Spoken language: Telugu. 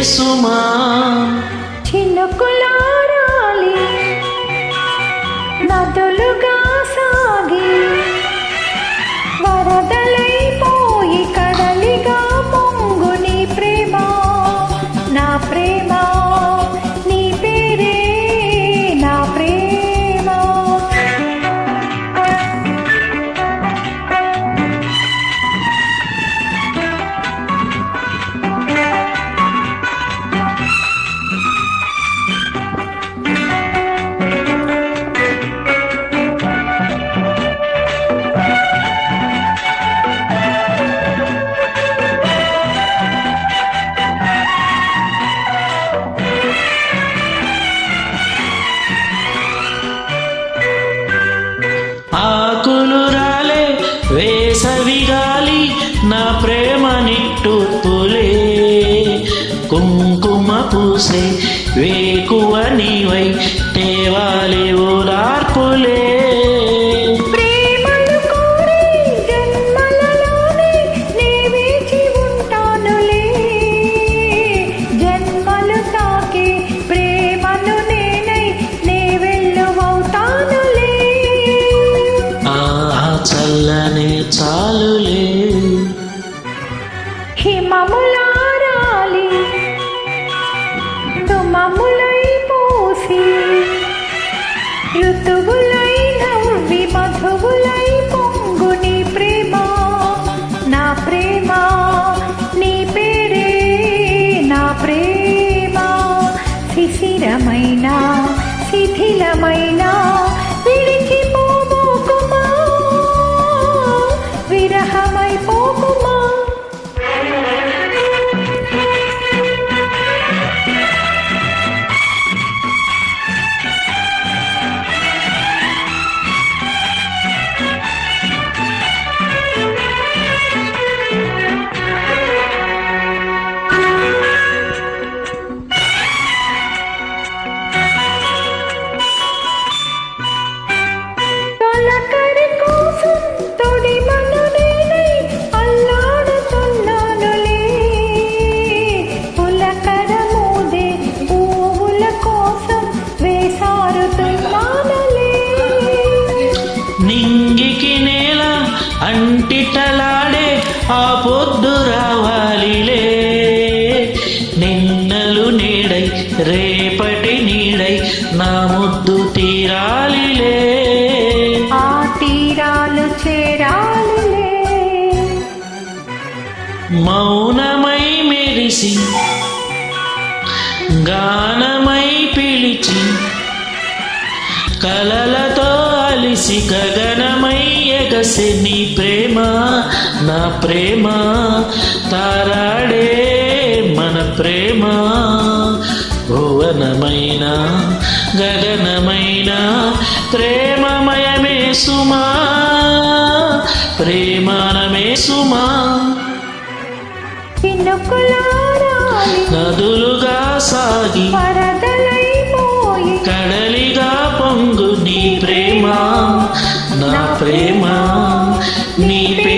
నీవే సుమా చినుకులారాలి కుంకుమ పూసే వేకువ నీవై తేవాలి ఓదార్పులే. ప్రేమను కోరి జన్మలలోనే తుమములై పోసి ఋతువులై నవ్వి మధువులై పొంగు నీ ప్రేమ నా ప్రేమ నీ పేరే నా ప్రేమ. శిశిరమైన శిథిలమైన అంటిటలాడే ఆ పొద్దు రావాలిలే. నిన్నలు నీడై రేపటి నీడై నా ముద్దు తీరాలిలే. ఆ తీరాలు చేరాలిలే. మౌనమై మెరిసి గానమై పిలిచి కలలతో అలిసి గగనమై ఎగసి నీ ప్రేమ నా ప్రేమ తారాడే మన ప్రేమ. భువనమైన గగనమైన ప్రేమమయమే సుమా ప్రేమానమే సుమా. నదులుగా సాగి me